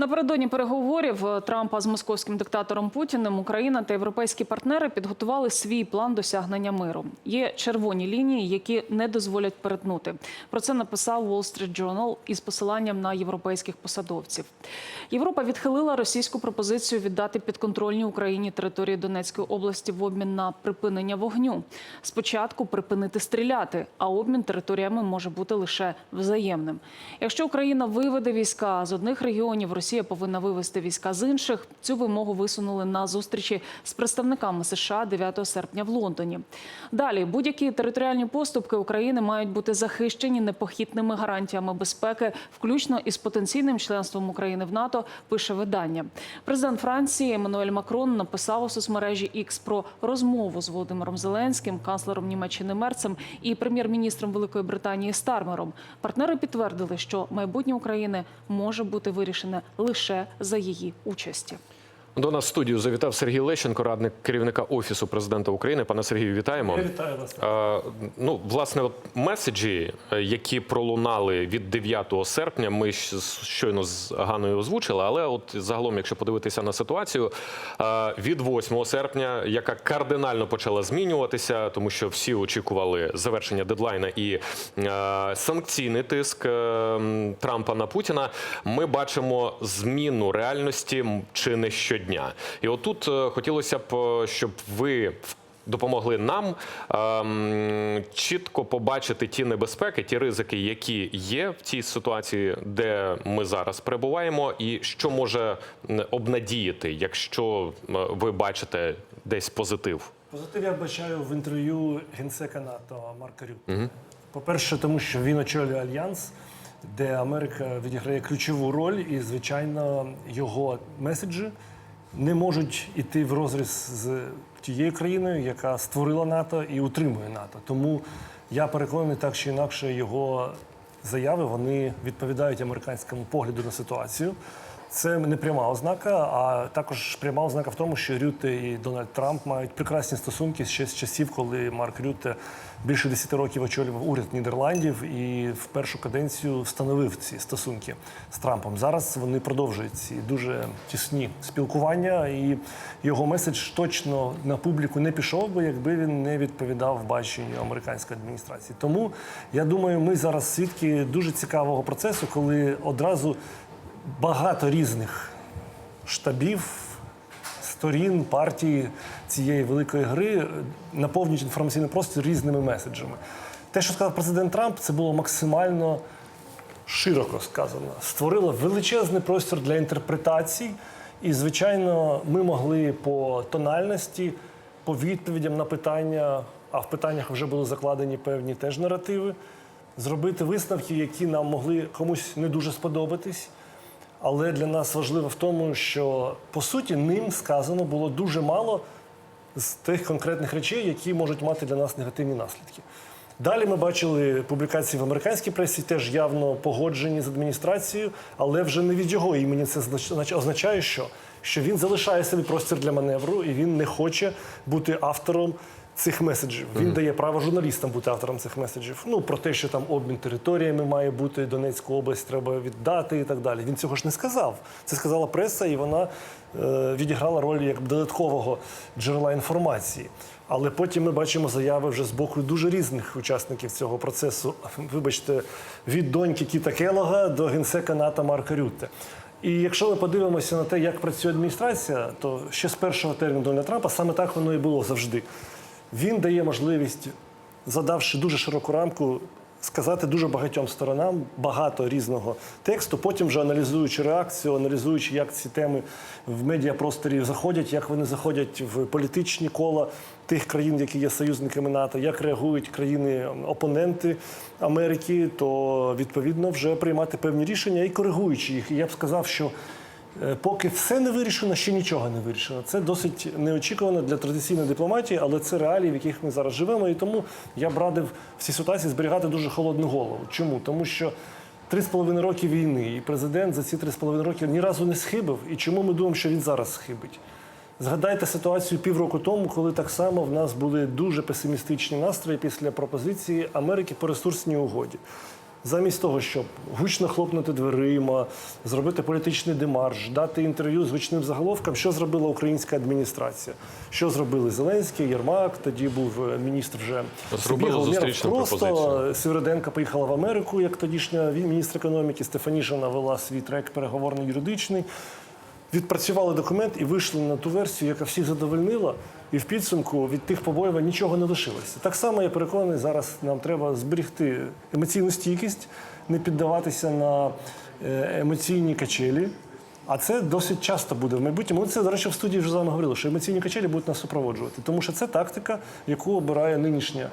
Напередодні переговорів е, Трампа з московським диктатором Путіним Україна та європейські партнери підготували свій план досягнення миру. Є червоні лінії, які не дозволять перетнути. Про це написав Wall Street Journal із посиланням на європейських посадовців. Європа відхилила російську пропозицію віддати підконтрольні Україні території Донецької області в обмін на припинення вогню. Спочатку припинити стріляти, а обмін територіями може бути лише взаємним. Якщо Україна виведе війська з одних регіонів, Росія повинна вивести війська з інших. Цю вимогу висунули на зустрічі з представниками США 9 серпня в Лондоні. Далі будь-які територіальні поступки України мають бути захищені непохитними гарантіями безпеки, включно із потенційним членством України в НАТО. Пише видання. Президент Франції Еммануель Макрон написав у соцмережі X про розмову з Володимиром Зеленським, канцлером Німеччини Мерцем і прем'єр-міністром Великої Британії Стармером. Партнери підтвердили, що майбутнє України може бути вирішене лише за її участі. До нас в студію завітав Сергій Лещенко, радник керівника офісу президента України. Пане Сергію, вітаємо. Я вітаю вас. Е, ну, власне, от меседжі, е, які пролунали від 9 серпня, ми щойно з Ганою озвучили. Але от загалом, якщо подивитися на ситуацію, е, від 8 серпня, яка кардинально почала змінюватися, тому що всі очікували завершення дедлайна і санкційний тиск Трампа на Путіна, ми бачимо зміну реальності чи не щодня. І отут е, хотілося б, е, щоб ви допомогли нам ем, чітко побачити ті небезпеки, ті ризики, які є в цій ситуації, де ми зараз перебуваємо, і що може обнадіяти, якщо ви бачите десь позитив. Позитив я бачаю в інтерв'ю генсека НАТО Марка Рютте. По-перше, тому що він очолює альянс, де Америка відіграє ключову роль, і, звичайно, його меседжі не можуть іти в розріз з тією країною, яка створила НАТО і утримує НАТО. Тому я переконаний, так чи інакше, його заяви вони відповідають американському погляду на ситуацію. Це не пряма ознака, а також пряма ознака в тому, що Рютте і Дональд Трамп мають прекрасні стосунки ще з часів, коли Марк Рютте більше 10 років очолював уряд Нідерландів і в першу каденцію встановив ці стосунки з Трампом. Зараз вони продовжують ці дуже тісні спілкування, і його меседж точно на публіку не пішов би, якби він не відповідав баченню американської адміністрації. Тому я думаю, ми зараз свідки дуже цікавого процесу, коли одразу багато різних штабів, сторін, партій цієї великої гри наповнюють інформаційний простір різними меседжами. Те, що сказав президент Трамп, це було максимально широко сказано. Створило величезний простір для інтерпретацій. І, звичайно, ми могли по тональності, по відповідям на питання, а в питаннях вже були закладені певні теж наративи, зробити висновки, які нам могли комусь не дуже сподобатись. Але для нас важливо в тому, що по суті ним сказано було дуже мало з тих конкретних речей, які можуть мати для нас негативні наслідки. Далі ми бачили публікації в американській пресі, теж явно погоджені з адміністрацією, але вже не від його імені це означає, що, що він залишає собі простір для маневру і він не хоче бути автором цих меседжів. Він дає право журналістам бути автором цих меседжів. Ну про те, що там обмін територіями має бути, Донецьку область треба віддати і так далі. Він цього ж не сказав. Це сказала преса, і вона е, відіграла роль як додаткового джерела інформації. Але потім ми бачимо заяви вже з боку дуже різних учасників цього процесу. Вибачте, від доньки Кіта Келога до генсека НАТО Марка Рютте. І якщо ми подивимося на те, як працює адміністрація, то ще з першого терміну Дональда Трампа саме так воно і було завжди. Він дає можливість, задавши дуже широку рамку, сказати дуже багатьом сторонам багато різного тексту. Потім вже аналізуючи реакцію, аналізуючи, як ці теми в медіапросторі заходять, як вони заходять в політичні кола тих країн, які є союзниками НАТО, як реагують країни-опоненти Америки, то відповідно вже приймати певні рішення і коригуючи їх. І я б сказав, що Поки все не вирішено, ще нічого не вирішено. Це досить неочікувано для традиційної дипломатії, але це реалії, в яких ми зараз живемо. І тому я б радив в цій ситуації зберігати дуже холодну голову. Чому? Тому що три з половиною роки війни, і президент за ці три з половиною роки ні разу не схибив. І чому ми думаємо, що він зараз схибить? Згадайте ситуацію півроку тому, коли так само в нас були дуже песимістичні настрої після пропозиції Америки по ресурсній угоді. Замість того, щоб гучно хлопнути дверима, зробити політичний демарш, дати інтерв'ю з гучним заголовком, що зробила українська адміністрація? Що зробили Зеленський, Єрмак, тоді був е, міністр вже Зробили зустрічну Просто пропозицію. Сєвєроденко поїхала в Америку, як тодішня міністр економіки. Стефанішина вела свій трек переговорний юридичний. Відпрацювали документ і вийшли на ту версію, яка всіх задовольнила, і в підсумку від тих побоювань нічого не лишилося. Так само я переконаний, зараз нам треба зберегти емоційну стійкість, не піддаватися на е, емоційні качелі. А це досить часто буде в майбутньому. Це, до речі, в студії вже з вами говорили, що емоційні качелі будуть нас супроводжувати. Тому що це тактика, яку обирає нинішня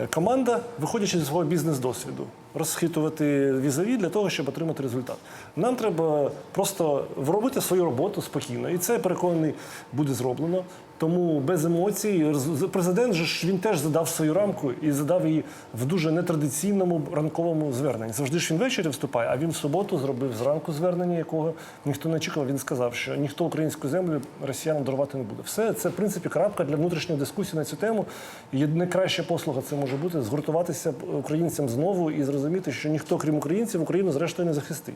е, команда, виходячи зі свого бізнес-досвіду, розхитувати візові для того, щоб отримати результат. Нам треба просто робити свою роботу спокійно, і це переконаний буде зроблено. Тому без емоцій президент же ж він теж задав свою рамку і задав її в дуже нетрадиційному ранковому зверненні. Завжди ж він ввечері вступає, а він в суботу зробив зранку звернення, якого ніхто не очікував. Він сказав, що ніхто українську землю росіянам дарувати не буде. Все це в принципі крапка для внутрішньої дискусії на цю тему. І найкраща послуга це може бути згуртуватися українцям знову і зрозуміти, що ніхто, крім українців, Україну зрештою не захистить.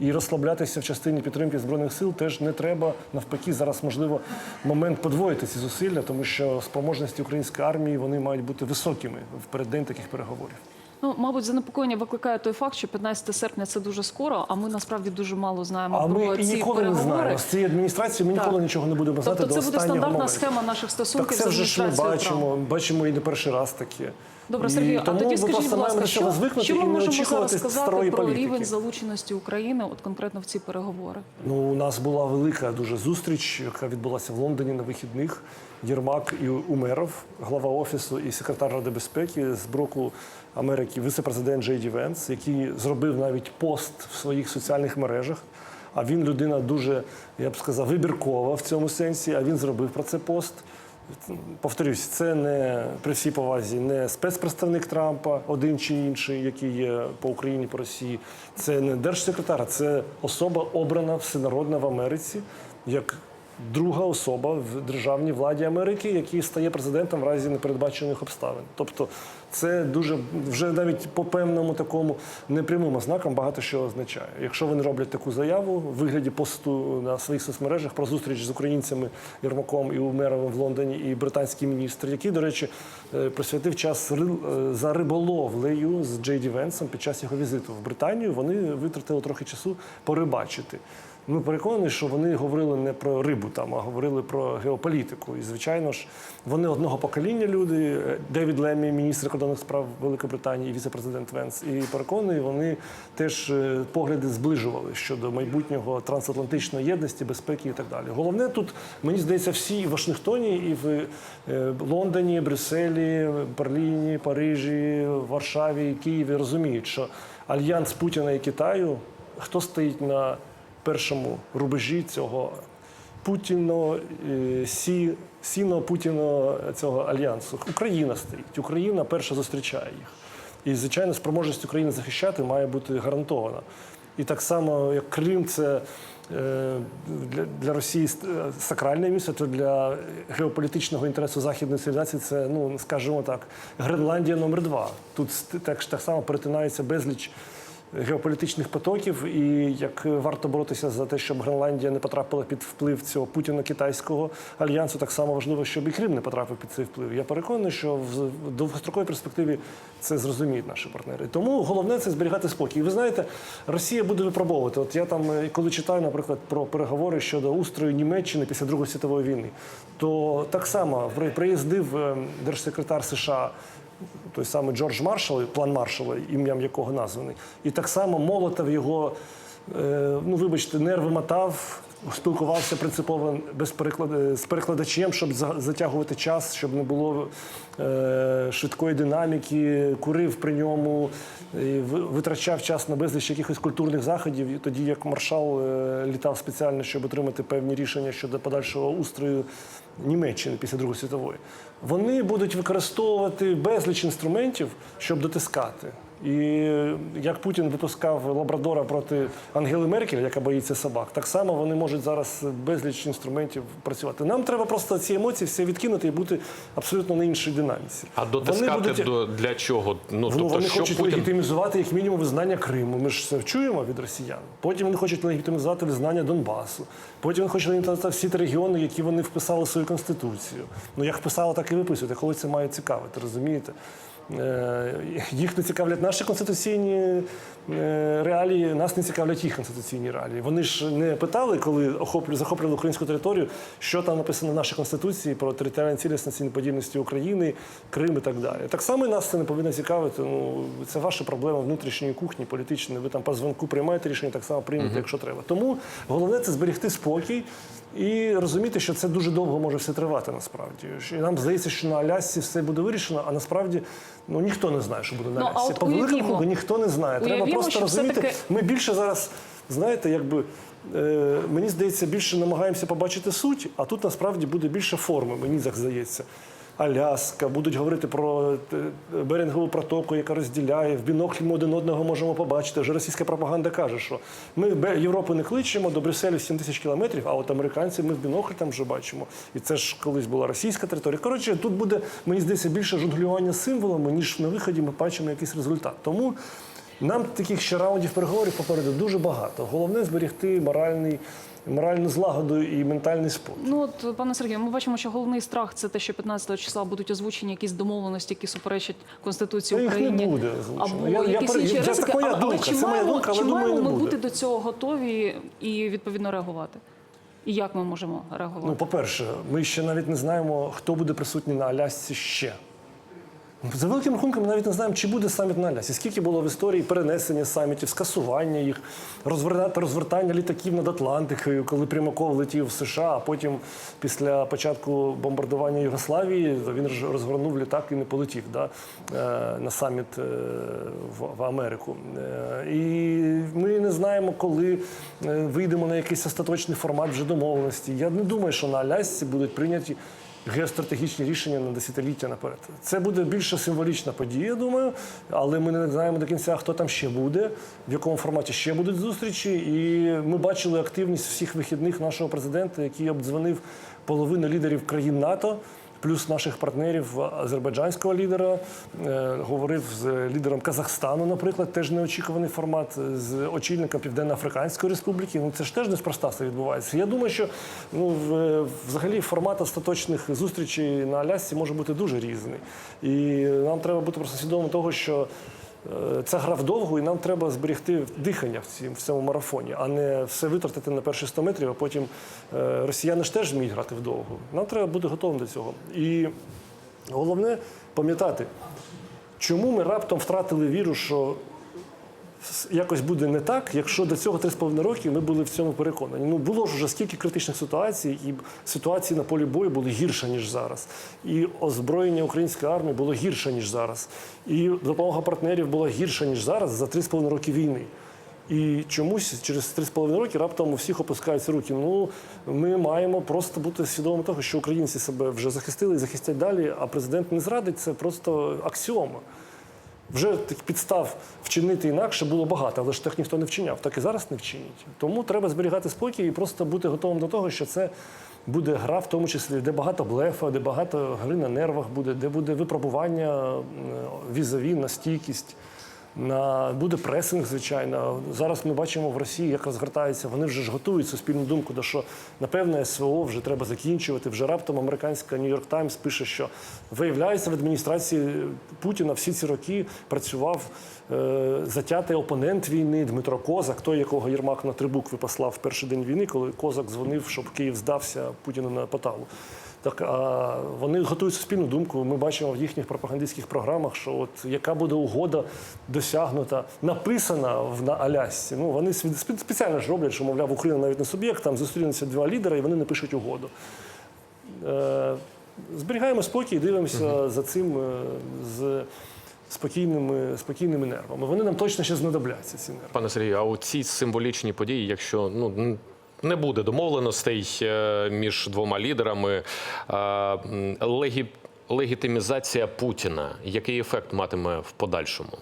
І розслаблятися в частині підтримки збройних сил теж не треба. Навпаки, зараз можливо момент подвоїти ці зусилля, тому що спроможності української армії вони мають бути високими в переддень таких переговорів. Ну, мабуть, занепокоєння викликає той факт, що 15 серпня це дуже скоро, а ми насправді дуже мало знаємо А про ми і ці ніколи не знаємо. З цієї адміністрації ми Так. ніколи нічого не будемо знати Тобто до це буде стандартна моменту. схема наших стосунків Так це вже ж ми бачимо, бачимо і не перший раз таке. Добре, Сергію, а тоді скажіть, будь ласка, що, що ми можемо зараз сказати про політики. рівень залученості України, от конкретно в ці переговори? Ну, у нас була велика дуже зустріч, яка відбулася в Лондоні на вихідних. Єрмак і Умеров, глава офісу і секретар Ради безпеки з боку Америки, віце-президент Джей Ді Венс, який зробив навіть пост в своїх соціальних мережах. А він людина дуже, я б сказав, вибіркова в цьому сенсі. А він зробив про це пост. Повторюсь, це не при всій повазі, не спецпредставник Трампа, один чи інший, який є по Україні, по Росії. Це не держсекретар, це особа обрана всенародна в Америці як друга особа в державній владі Америки, який стає президентом в разі непередбачених обставин. Тобто, це дуже вже навіть по певному такому непрямим ознакам багато що означає. Якщо вони роблять таку заяву в вигляді посту на своїх соцмережах про зустріч з українцями Єрмаком і Умеровим в Лондоні, і британський міністр, який, до речі, е, присвятив час е, за риболовлею з Джей Ді Венсом під час його візиту в Британію, вони витратили трохи часу порибачити. Ми переконані, що вони говорили не про рибу там, а говорили про геополітику. І звичайно ж, вони одного покоління люди. Девід Леммі, міністр закордонних справ Великобританії, і віце-президент Венс. І переконані, вони теж е, погляди зближували щодо майбутнього трансатлантичної єдності, безпеки і так далі. Головне тут, мені здається, всі в Вашингтоні, і в е, Лондоні, Брюсселі, Берліні, Парижі, Варшаві, Києві розуміють, що альянс Путіна і Китаю хто стоїть на першому рубежі цього Путіно, е, сі, сіно Путіно цього альянсу. Україна стоїть. Україна перша зустрічає їх. І, звичайно, спроможність України захищати має бути гарантована. І так само, як Крим, це е, для, для Росії е, сакральне місце, то для геополітичного інтересу західної цивілізації це, ну скажімо так, Гренландія номер два. Тут так, так само перетинається безліч геополітичних потоків, і як варто боротися за те, щоб Гренландія не потрапила під вплив цього путіно-китайського альянсу, так само важливо, щоб і Крим не потрапив під цей вплив. Я переконаний, що в довгостроковій перспективі це зрозуміють наші партнери. Тому головне це зберігати спокій. І ви знаєте, Росія буде випробовувати. От я там, е, коли читаю, наприклад, про переговори щодо устрою Німеччини після Другої світової війни, то так само приїздив е, держсекретар США той самий Джордж Маршал, план Маршала, ім'ям якого названий. І так само Молотов його, е, ну вибачте, нерви мотав, спілкувався принципово без переклад... е, з перекладачем, щоб затягувати час, щоб не було е, швидкої динаміки, курив при ньому, витрачав час на безліч якихось культурних заходів. Тоді як маршал літав спеціально, щоб отримати певні рішення щодо подальшого устрою Німеччини після Другої світової. Вони будуть використовувати безліч інструментів, щоб дотискати. І як Путін випускав лабрадора проти Ангели Меркель, яка боїться собак, так само вони можуть зараз безліч інструментів працювати. Нам треба просто ці емоції всі відкинути і бути абсолютно на іншій динаміці. А дотискати будуть- до для чого? Ну Ну, тобто, вони що хочуть Путін легітимізувати як мінімум визнання Криму. Ми ж це чуємо від росіян. Потім вони хочуть легітимізувати визнання Донбасу. Потім вони хочуть легітимізувати всі ті регіони, які вони вписали в свою конституцію. Ну як вписали, так і виписують. Коли це має цікавити, розумієте? Е, Їх не цікавлять наші конституційні е, реалії, нас не цікавлять їх конституційні реалії. Вони ж не питали, коли захоплювали українську територію, що там написано в нашій конституції про територіальну цілісність і неподільності України, Крим і так далі. Так само і нас це не повинно цікавити. Ну це ваша проблема внутрішньої кухні, політичної. Ви там по дзвонку приймаєте рішення, так само приймете, якщо треба. Тому головне це зберегти спокій. І розуміти, що це дуже довго може все тривати насправді. І нам здається, що на Алясці все буде вирішено, а насправді ну ніхто не знає, що буде на Ну, Алясці. Ну, По великому кругу ніхто не знає. Треба Уявімо, просто розуміти. все-таки- Ми більше зараз, знаєте, якби е, мені здається, більше намагаємося побачити суть, а тут насправді буде більше форми, мені так здається. Аляска, будуть говорити про е, Берингову протоку, яка розділяє. В біноклі ми один одного можемо побачити. Вже російська пропаганда каже, що ми Європу не кличемо до Брюсселю 7 тисяч кілометрів, а от американці ми в бінокль там вже бачимо. І це ж колись була російська територія. Коротше, тут буде, мені здається, більше жонглювання символами, ніж на виході ми бачимо якийсь результат. Тому нам таких ще раундів переговорів попереду дуже багато. Головне зберегти моральний, моральну злагоду і ментальний спокій. Ну от пане Сергію, ми бачимо, що головний страх це те, що 15 числа будуть озвучені якісь домовленості, які суперечать конституції Та їх не України. буде озвучено. Або Я- я якісь пере- інші це ризики. моя Але- але думка, чи це моя думка, чи думаю, маємо ми буде. бути до цього готові і відповідно реагувати? І як ми можемо реагувати? Ну, по-перше, ми ще навіть не знаємо, хто буде присутній на Алясці ще. За великим рахунком, ми навіть не знаємо, чи буде саміт на Алясці. Скільки було в історії перенесення самітів, скасування їх, розвертання, літаків над Атлантикою, коли Примаков летів в США, а потім після початку бомбардування Югославії він розгорнув літак і не полетів да, е, на саміт е, в, Америку. Е, І ми не знаємо, коли вийдемо на якийсь остаточний формат вже домовленості. Я не думаю, що на Алясці будуть прийняті геостратегічні рішення на десятиліття наперед. Це буде більше символічна подія, думаю, але ми не знаємо до кінця, хто там ще буде, в якому форматі ще будуть зустрічі. І ми бачили активність всіх вихідних нашого президента, який обдзвонив половину лідерів країн НАТО. Плюс наших партнерів азербайджанського лідера е, говорив з лідером Казахстану, наприклад, теж неочікуваний формат з очільником Південно-Африканської Республіки. Ну це ж теж неспроста все відбувається. Я думаю, що ну взагалі формат остаточних зустрічей на Алясці може бути дуже різний, і нам треба бути просто свідомим того, що. Це гра вдовгу, і нам треба зберегти дихання в цім- в цьому марафоні, а не все витратити на перші 100 метрів, а потім е, росіяни ж теж вміють грати вдовгу. Нам треба бути готовим до цього. І головне пам'ятати, чому ми раптом втратили віру, що якось буде не так, якщо до цього 3,5 роки ми були в цьому переконані. Ну було ж вже скільки критичних ситуацій, і ситуації на полі бою були гірше, ніж зараз. І озброєння української армії було гірше, ніж зараз. І допомога партнерів була гірша, ніж зараз за 3,5 роки війни. І чомусь через 3,5 роки раптом у всіх опускаються руки. Ну ми маємо просто бути свідомими того, що українці себе вже захистили і захистять далі, а президент не зрадить це просто аксіома. Вже тих підстав вчинити інакше було багато, але ж так ніхто не вчиняв, так і зараз не вчинять. Тому треба зберігати спокій і просто бути готовим до того, що це буде гра, в тому числі, де багато блефа, де багато гри на нервах буде, де буде випробування е, візові на стійкість. На буде пресинг, звичайно. Зараз ми бачимо в Росії, як розгортається. Вони вже ж готують суспільну думку, до що напевне СВО вже треба закінчувати. Вже раптом американська Нью-Йорк Таймс пише, що виявляється в адміністрації Путіна всі ці роки працював е, затятий опонент війни Дмитро Козак, той, якого Єрмак на три букви послав в перший день війни, коли Козак дзвонив, щоб Київ здався Путіну на Поталу. Так, а вони готують суспільну думку. Ми бачимо в їхніх пропагандистських програмах, що от яка буде угода досягнута, написана в на Алясці. Ну вони спеціально ж роблять, що мовляв, Україна навіть не суб'єкт, там зустрінуться два лідера, і вони напишуть угоду. Е, зберігаємо спокій, дивимося за цим е, з спокійними, спокійними нервами. Вони нам точно ще знадобляться. Ці нерви. Пане Сергію, а у ці символічні події, якщо ну не буде домовленостей е, між двома лідерами, е, легі... легітимізація Путіна, який ефект матиме в подальшому?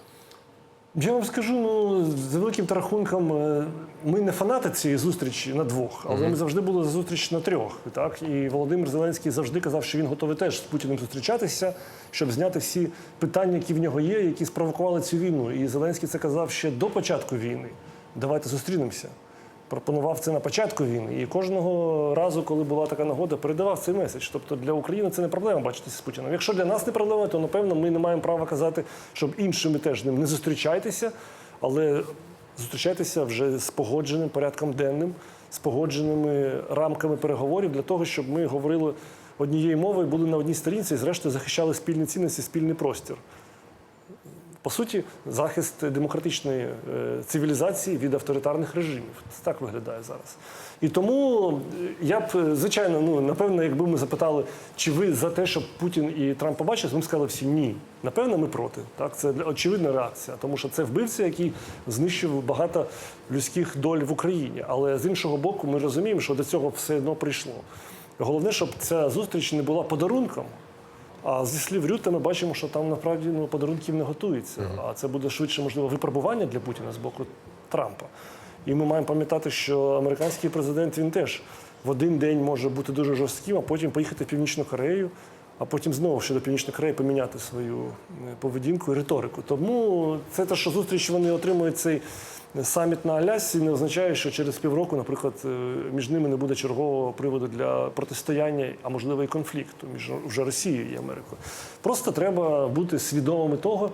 Я вам скажу, ну за великим рахунком, е, ми не фанати цієї зустрічі на двох, але ми завжди були за зустріч на трьох. Так і Володимир Зеленський завжди казав, що він готовий теж з Путіним зустрічатися, щоб зняти всі питання, які в нього є, які спровокували цю війну. І Зеленський це казав ще до початку війни. Давайте зустрінемося. Пропонував це на початку війни. І кожного разу, коли була така нагода, передавав цей меседж. Тобто для України це не проблема бачитися з Путіним. Якщо для нас не проблема, то напевно ми не маємо права казати, щоб іншими теж ним не зустрічайтеся, але зустрічайтеся вже з погодженим порядком денним, з погодженими рамками переговорів для того, щоб ми говорили однією мовою, були на одній сторінці і, зрештою, захищали спільні цінності, спільний простір. По суті, захист демократичної е, цивілізації від авторитарних режимів. Це так виглядає зараз. І тому е, я б, е, звичайно, ну напевно, якби ми запитали, чи ви за те, щоб Путін і Трамп побачили, ми б сказали всі ні. Напевно, ми проти. Так, це очевидна реакція, тому що це вбивця, який знищив багато людських доль в Україні. Але з іншого боку, ми розуміємо, що до цього все одно прийшло. Головне, щоб ця зустріч не була подарунком. А зі слів Рюта ми бачимо, що там насправді ну, подарунків не готується. А це буде швидше, можливо, випробування для Путіна з боку Трампа. І ми маємо пам'ятати, що американський президент він теж в один день може бути дуже жорстким, а потім поїхати в Північну Корею, а потім знову ще до Північної Кореї поміняти свою е, поведінку і риторику. Тому це те, що зустріч вони отримують цей саміт на Алясі не означає, що через півроку, наприклад, е, між ними не буде чергового приводу для протистояння, а можливо і конфлікту між вже Росією і Америкою. Просто треба бути свідомими того,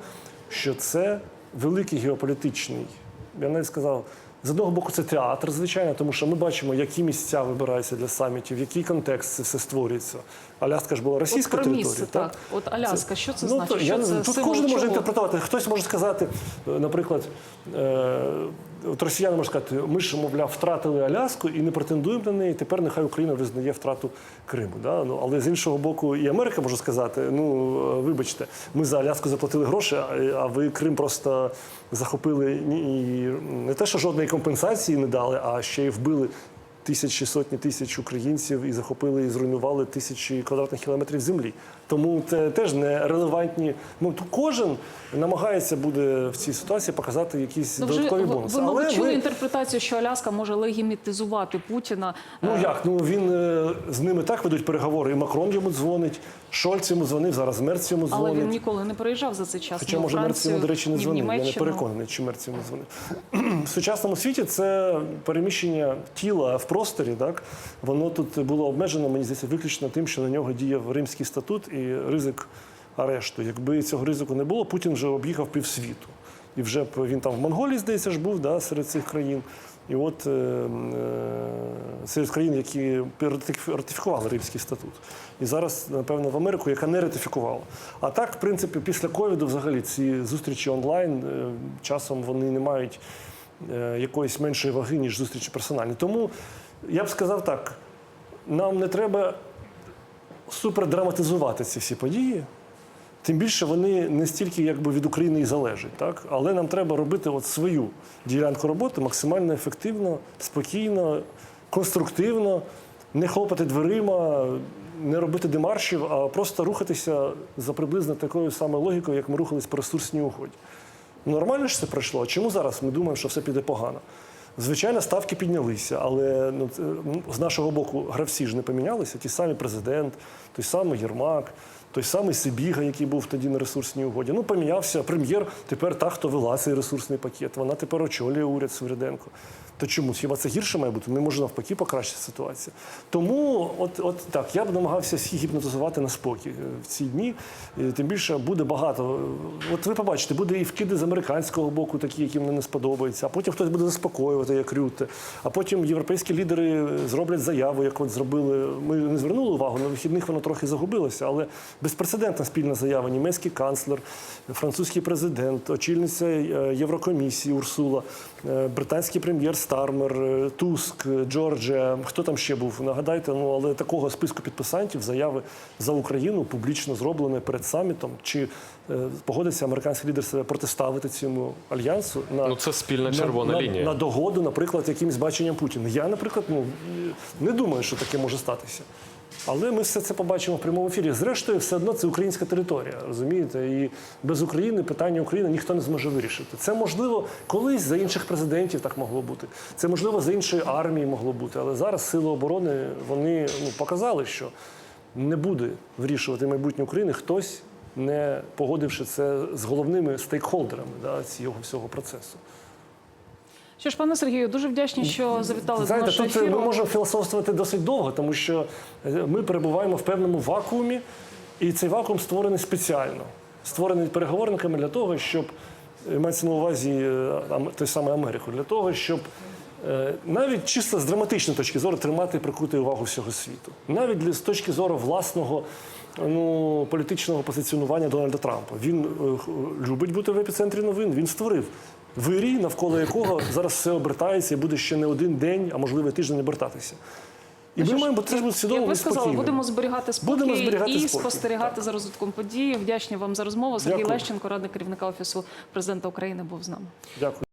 що це великий геополітичний. Я навіть сказав, з одного боку, це театр, звичайно, тому що ми бачимо, які місця вибираються для самітів, який контекст це все створюється. Аляска ж була російська От про територія. так. От Аляска, що це Ну, значить? то, Що я, це. Тут кожен кожен може чого? інтерпретувати. Хтось може сказати, е, наприклад, е, от росіяни можуть сказати, ми ж, мовляв, втратили Аляску і не претендуємо на неї. Тепер нехай Україна визнає втрату Криму. Да? Ну, але з іншого боку, і Америка може сказати: ну е, вибачте, ми за Аляску заплатили гроші, а- а ви Крим просто захопили і не те, що жодної компенсації не дали, а ще й вбили. Тисячі сотні тисяч українців і захопили і зруйнували тисячі квадратних кілометрів землі. Тому це теж не релевантні. Ну кожен намагається буде в цій ситуації показати якісь Ну, вже додаткові бонуси. ви, Але чули ми- інтерпретацію, що Аляска може легімітизувати Путіна. Ну як? Ну він е, з ними так ведуть переговори. І Макрон йому дзвонить, Шольц йому дзвонив, зараз Мерц йому Але дзвонить. він ніколи не переїжджав за цей час. Хоча, може, Мерц йому, до речі, не дзвонив. Я не переконаний, чи Мерц йому дзвонив. В сучасному світі це переміщення тіла в просторі. Так? Воно тут було обмежено, мені здається, виключно тим, що на нього діяв Римський статут і ризик арешту. Якби цього ризику не було, Путін вже об'їхав півсвіту. І вже б він там в Монголії, здається, ж був да, серед цих країн. І от е, е, серед країн, які ратифі- ратифікували Римський статут. І зараз, напевно, в Америку, яка не ратифікувала. А так, в принципі, після ковіду взагалі ці зустрічі онлайн е, часом вони не мають е, якоїсь меншої ваги, ніж зустрічі персональні. Тому я б сказав так: нам не треба супердраматизувати ці всі події. Тим більше вони не стільки якби від України і залежать, так? але нам треба робити от свою ділянку роботи максимально ефективно, спокійно, конструктивно, не хлопати дверима, не робити демаршів, а просто рухатися за приблизно такою самою логікою, як ми рухались по ресурсній угоді. Нормально ж це пройшло. Чому зараз ми думаємо, що все піде погано? Звичайно, ставки піднялися, але ну, з нашого боку гравці ж не помінялися. Ті самі президент, той самий Єрмак, той самий Сибіга, який був тоді на ресурсній угоді. Ну, помінявся прем'єр, тепер та, хто вела цей ресурсний пакет. Вона тепер очолює уряд Свириденко. То чому? Хіба це гірше має бути? Не може навпаки покращити ситуацію. Тому, от, от так, я б намагався всіх гіпнотизувати на спокій е, в ці дні. Тим більше буде багато. От ви побачите, буде і вкиди з американського боку, такі, які мені не сподобаються, а потім хтось буде заспокоювати, як Рюте. А потім європейські лідери зроблять заяву, як от зробили. Ми не звернули увагу, на вихідних воно трохи загубилося, але безпрецедентна спільна заява. Німецький канцлер, французький президент, очільниця е, Єврокомісії Урсула, е, британський прем'єр Стармер, е, Туск, е, Джорджія. Хто там ще був? Нагадайте, ну але такого списку підписантів заяви за Україну публічно зроблені перед самітом чи е, погодився американський лідер себе протиставити цьому альянсу на Ну, це спільна червона на, лінія. на догоду, наприклад, якимсь баченням Путіна. Я, наприклад, ну не думаю, що таке може статися. Але ми все це побачимо в прямому ефірі. Зрештою, все одно це українська територія, розумієте? І без України питання України ніхто не зможе вирішити. Це можливо колись за інших президентів так могло бути. Це можливо за іншої армії могло бути. Але зараз сили оборони вони ну, показали, що не буде вирішувати майбутнє України хтось, не погодивши це з головними стейкхолдерами да, цього всього процесу. Що ж, пане Сергію, дуже вдячні, що завітали до Знаєте, нашого тут е, ефіру. ми можемо філософствувати досить довго, тому що е, ми перебуваємо в певному вакуумі, і цей вакуум створений спеціально. Створений переговорниками для того, щоб е, мається на увазі той самий Америку, для того, щоб навіть чисто з драматичної точки зору тримати і прикути увагу всього світу. Навіть з точки зору власного ну, політичного позиціонування Дональда Трампа. Він любить бути в епіцентрі новин. Він створив вирій, навколо якого зараз все обертається і буде ще не один день, а можливо тиждень обертатися. І ми маємо це ж, свідомо. Як ви сказали, будемо зберігати спокій Будемо зберігати і спокій, спостерігати за розвитком подій. Вдячні вам за розмову. Сергій Дякую. Лещенко, радник керівника офісу президента України, був з нами. Дякую.